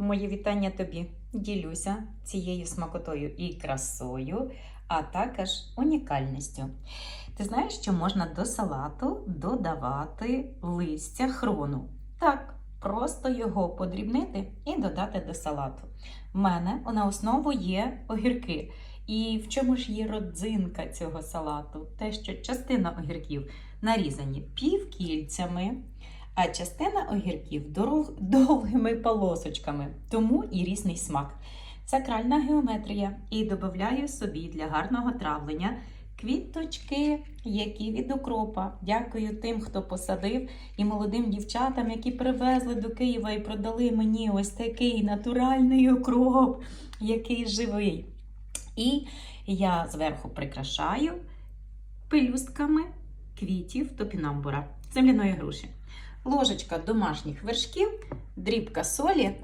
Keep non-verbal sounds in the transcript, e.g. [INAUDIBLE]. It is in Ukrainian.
Моє вітання тобі. Ділюся цією смакотою і красою, а також унікальністю. Ти знаєш, що можна до салату додавати листя хрону. Так, просто його подрібнити і додати до салату. В мене на основу є огірки. І в чому ж є родзинка цього салату? Те, що частина огірків нарізані півкільцями, а частина огірків дорог- [LAUGHS] довгими полосочками, тому і різний смак. Сакральна геометрія і додаю собі для гарного травлення квіточки, які від укропа. Дякую тим, хто посадив, і молодим дівчатам, які привезли до Києва і продали мені ось такий натуральний укроп, який живий. І я зверху прикрашаю пелюстками квітів топінамбура, земляної груші ложечка домашніх вершків, дрібка солі.